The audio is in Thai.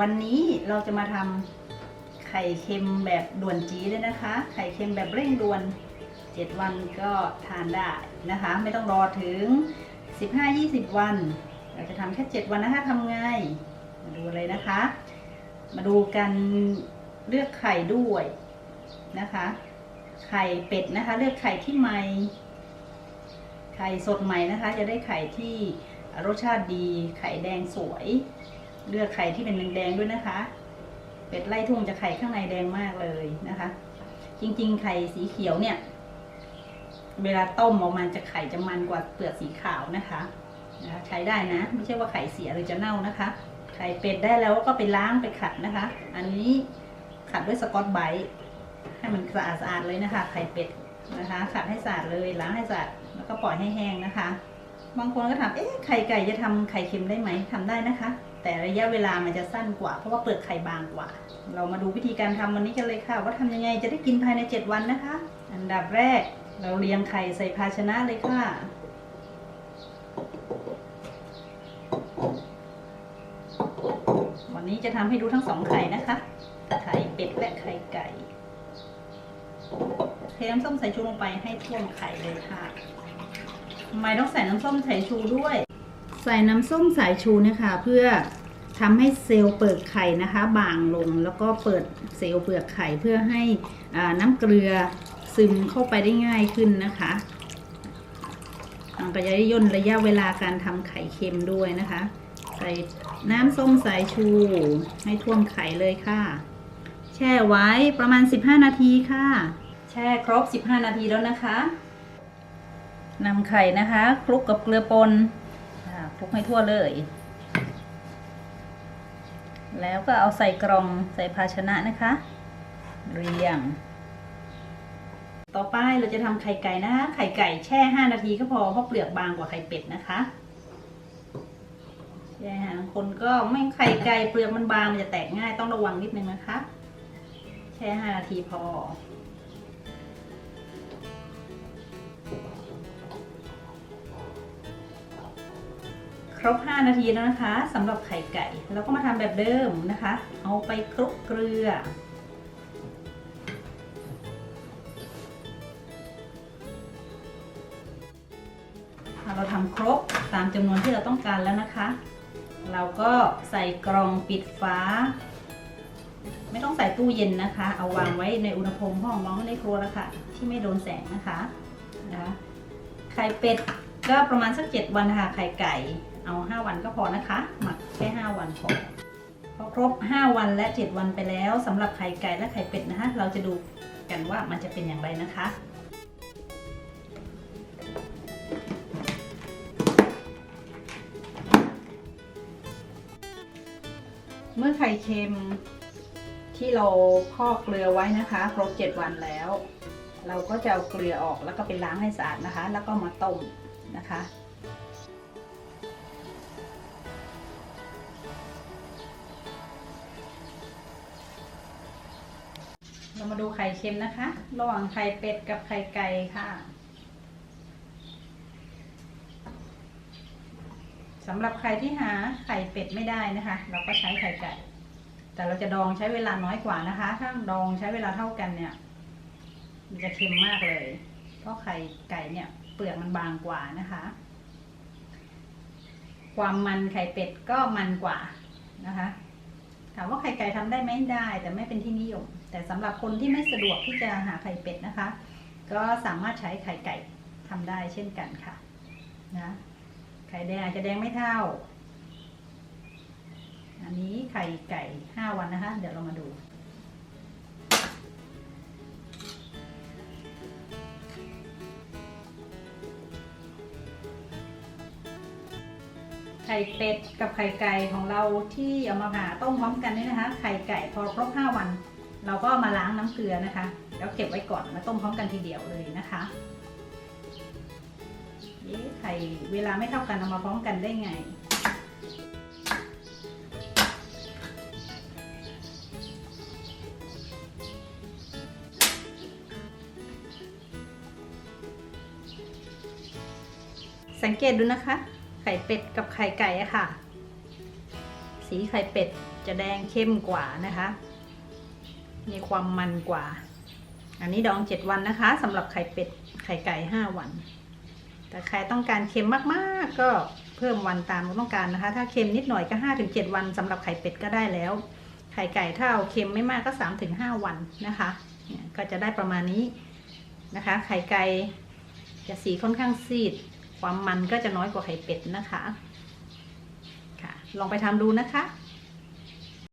วันนี้เราจะมาทำไข่เค็มแบบด่วนจีเลยนะคะ ไข่เค็มแบบเร่งด่วน 7 วันก็ทานได้นะคะ ไม่ต้องรอถึง 15-20 วัน เราจะทำแค่ 7 วันนะคะทำไงมาดูเลยนะคะ มาดูกันเลือกไข่ด้วยนะคะ ไข่เป็ดนะคะ เลือกไข่ที่ใหม่ ไข่สดใหม่นะคะ จะได้ไข่ที่รสชาติดี ไข่แดงสวย เลือกไข่ที่เป็นแดงๆด้วยนะคะ เป็ดไล่ทุ่งจะไข่ข้างในแดงมากเลยนะคะ จริงๆ ไข่สีเขียวเนี่ย เวลาต้มออกมาจะไข่จะมันกว่าเปลือกสีขาวนะคะนะคะใช้ได้นะ ไม่ใช่ว่าไข่เสียหรือจะเน่านะคะ ไข่เป็ดได้แล้วก็ไปล้างไปขัดนะคะ อันนี้ขัดด้วยสกอตไบรท์ให้มันสะอาดสะอาดๆเลยนะคะ ไข่เป็ดนะคะ ขัดให้สะอาดเลยล้างให้สะอาดแล้วก็ปล่อยให้แห้งนะคะ บางคนก็ถาม เอ๊ะ ไข่ไก่จะทำไข่เค็มได้ไหมทำได้นะคะ แต่ระยะเวลามันจะสั้นกว่า เพราะว่าเปลือกไข่บางกว่า เรามาดูวิธีการทำวันนี้กันเลยค่ะ ว่าทำยังไงจะได้กินภายใน 7 วันนะคะ อันดับแรก เราเรียงไข่ใส่ภาชนะเลยค่ะ วันนี้จะทำให้ดูทั้งสองไข่นะคะ ไข่เป็ดและไข่ไก่ เทน้ำส้มสายชูลงไปให้ท่วมไข่เลยค่ะ ทำไมต้องใส่น้ำส้มสายชูด้วย ใส่น้ำส้มสายชูนะคะเพื่อทำให้เซลล์เปลือกไข่นะคะบางลงแล้วก็เปิดเซลล์เปลือกไข่เพื่อให้อ่าน้ำเกลือซึมเข้าไปได้ง่ายขึ้นนะคะมันก็จะได้ย่นระยะเวลาการทำไข่เค็มด้วยนะคะ ใส่น้ำส้มสายชูให้ท่วมไข่เลยค่ะ แช่ไว้ประมาณ 15 นาทีค่ะ แช่ครบ 15 นาทีแล้วนะคะ นำไข่นะคะคลุกกับเกลือป่นคลุกให้ทั่วเลย แล้วก็เอาใส่กล่องใส่ภาชนะนะคะ เรียง ต่อไปเราจะทำไข่ไก่นะคะ ไข่ไก่แช่ 5 นาทีก็พอเพราะเปลือกบางกว่าไข่เป็ดนะคะแช่หางคนก็ไม่ไข่ไก่เปลือกมันบางมันจะแตกง่ายต้องระวังนิดนึงนะคะ แช่ห้านาทีพอ รบ 5 นาทีแล้วนะคะสำหรับไข่ไก่เราก็มาทำแบบเดิมนะคะ เอาไปคลุกเกลือ เราทำครบตามจำนวนที่เราต้องการแล้วนะคะ เราก็ใส่กล่องปิดฝาไม่ต้องใส่ตู้เย็นนะคะ เอาวางไว้ในอุณหภูมิห้องน้องในครัวแล้วค่ะ ที่ไม่โดนแสงนะคะนะคะ ไข่เป็ดก็ประมาณสักเจ็ดวันค่ะ ไข่ไก่ เอาห้าวันก็พอนะคะ หมักแค่ห้าวันพอพอครบ 5 วันและ 7 วันไปแล้วสำหรับไข่ไก่และไข่เป็ดนะคะ เราจะดูกันว่ามันจะเป็นอย่างไรนะคะเมื่อไข่เค็มที่เราพอกเกลือไว้นะคะ ครบ 7 วันแล้ว เราก็จะเอาเกลือออกแล้วก็ไปล้างให้สะอาดนะคะ แล้วก็มาต้มนะคะ เรามาดูไข่เค็มนะคะ ระหว่างไข่เป็ดกับไข่ไก่ค่ะสำหรับใครที่หาไข่เป็ดไม่ได้นะคะ เราก็ใช้ไข่ไก่ แต่เราจะดองใช้เวลาน้อยกว่านะคะ ถ้าดองใช้เวลาเท่ากันเนี่ย มันจะเค็มมากเลย เพราะไข่ไก่เนี่ย เปลือกมันบางกว่านะคะ ความมันไข่เป็ดก็มันกว่านะคะ ถามว่าไข่ไก่ทำได้ไหมได้ แต่ไม่เป็นที่นิยม แต่สำหรับคนที่ไม่สะดวกที่จะหาไข่เป็ดนะคะ ก็สามารถใช้ไข่ไก่ทำได้เช่นกันค่ะนะไข่แดงอาจจะแดงไม่เท่า อันนี้ไข่ไก่ห้าวันนะคะ เดี๋ยวเรามาดูไข่เป็ดกับไข่ไก่ของเราที่เอามาผ่าต้มพร้อมกันนี่นะคะ ไข่ไก่พอครบ 5 วัน เราก็มาล้างน้ำเกลือนะคะ แล้วเก็บไว้ก่อนมาต้มพร้อมกันทีเดียวเลยนะคะเอ๊ะไข่เวลาไม่เท่ากันเอามาพร้อมกันได้ไง สังเกตดูนะคะ ไข่เป็ดกับไข่ไก่อะค่ะ สีไข่เป็ดจะแดงเข้มกว่านะคะ มีความมันกว่า อันนี้ดอง7วันนะคะสำหรับไข่เป็ดไข่ไก่5วัน แต่ใครต้องการเค็มมากๆ ก็เพิ่มวันตามความต้องการนะคะ ถ้าเค็มนิดหน่อยก็5-7วันสำหรับไข่เป็ดก็ได้แล้ว ไข่ไก่ถ้าเอาเค็มไม่มากก็3-5วันนะคะเนี่ยก็จะได้ประมาณนี้นะคะ ไข่ไก่จะสีค่อนข้างซีด ความมันก็จะน้อยกว่าไข่เป็ดนะคะ ค่ะ ลองไปทำดูนะคะ